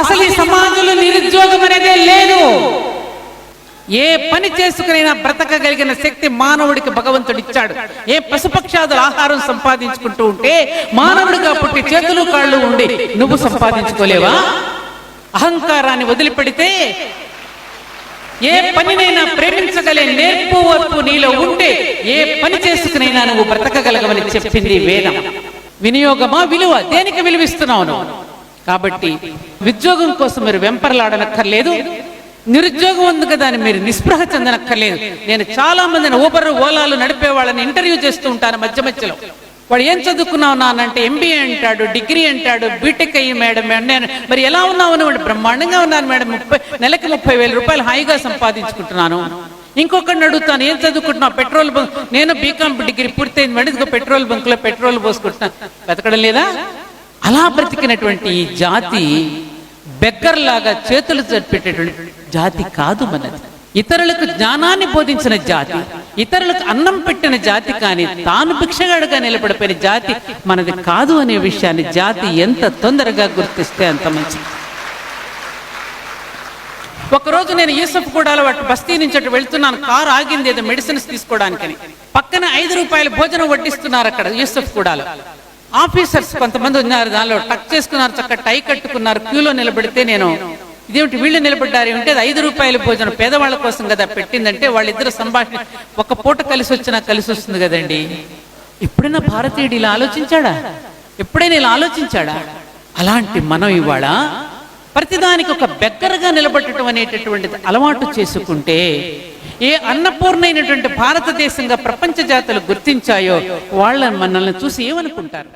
అసలు ఈ సమాజంలో నిరుద్యోగం అనేదే లేదు. ఏ పని చేసుకునైనా బ్రతకగలిగిన శక్తి మానవుడికి భగవంతుడు ఇచ్చాడు. ఏ పశుపక్షాదుల ఆహారం సంపాదించుకుంటూ ఉంటే మానవుడిగా పుట్టి చేతులు కాళ్ళు ఉండి నువ్వు సంపాదించుకోలేవా? అహంకారాన్ని వదిలిపెడితే ఏ పనినైనా ప్రేమించగలే నేర్పు ఓర్పు నీలో ఉంటే ఏ పని చేసుకునైనా నువ్వు బ్రతకగలగవని చెప్పింది వేదం. వినియోగమా విలువ? దేనికి విలువిస్తున్నావు నువ్వు? కాబట్టి ఉద్యోగం కోసం మీరు వెంపర్లాడనక్కర్లేదు. నిరుద్యోగం ఉంది కదా అని మీరు నిస్పృహ చెందనక్కర్లేదు. నేను చాలా మందిని ఊబర్ ఓలాలు నడిపే వాళ్ళని ఇంటర్వ్యూ చేస్తూ ఉంటాను మధ్య మధ్యలో. వాడు ఏం చదువుకున్నావు నానంటే ఎంబీఏ అంటాడు డిగ్రీ అంటాడు బీటెక్ అయ్యి మేడం నేను మరి ఎలా ఉన్నావు అని వాడు బ్రహ్మాండంగా ఉన్నాను మేడం. ముప్పై నెలకి ముప్పై వేల రూపాయలు హాయిగా సంపాదించుకుంటున్నాను. ఇంకొకరిని అడుగుతాను ఏం చదువుకుంటున్నావు? పెట్రోల్ బంక్ నేను బీకామ్ డిగ్రీ పూర్తయింది మేడం ఇంకో పెట్రోల్ బంక్లో పెట్రోల్ పోసుకుంటున్నాను. బతకడం లేదా? అలా బ్రతికినటువంటి జాతి బెగ్గర్లాగా చేతులు పెట్టేటువంటి జాతి కాదు మనది. ఇతరులకు జ్ఞానాన్ని బోధించిన జాతి ఇతరులకు అన్నం పెట్టిన జాతి కానీ తాను భిక్షగాడుగా నిలబడిపోయిన జాతి మనది కాదు అనే విషయాన్ని జాతి ఎంత తొందరగా గుర్తిస్తే అంత మంచిది. ఒకరోజు నేను యూసఫ్ కూడా అటు బస్తీ నుంచి అటు వెళ్తున్నాను కారు ఆగింది ఏదో మెడిసిన్స్ తీసుకోవడానికని. పక్కన ఐదు రూపాయల భోజనం వడ్డిస్తున్నారు అక్కడ యూసఫ్ కూడా ఆఫీసర్స్ కొంతమంది ఉన్నారు దానిలో టక్ చేసుకున్నారు చక్క టై కట్టుకున్నారు క్యూలో నిలబడితే నేను ఇదేమిటి వీళ్ళు నిలబడ్డారు? ఏమిటి అది ఐదు రూపాయల భోజనం పేదవాళ్ళ కోసం కదా పెట్టిందంటే వాళ్ళిద్దరు సంభాషణ ఒక పూట కలిసి వచ్చినా కలిసి వస్తుంది కదండి. ఎప్పుడైనా భారతీయుడు ఇలా ఆలోచించాడా? ఎప్పుడైనా ఇలా ఆలోచించాడా? అలాంటి మనం ఇవాళ ప్రతిదానికి ఒక బెగ్గరగా నిలబడటం అనేటటువంటిది అలవాటు చేసుకుంటే ఏ అన్నపూర్ణైనటువంటి భారతదేశంగా ప్రపంచ జాతులు గుర్తించాయో వాళ్ళని మనల్ని చూసి ఏమనుకుంటారు?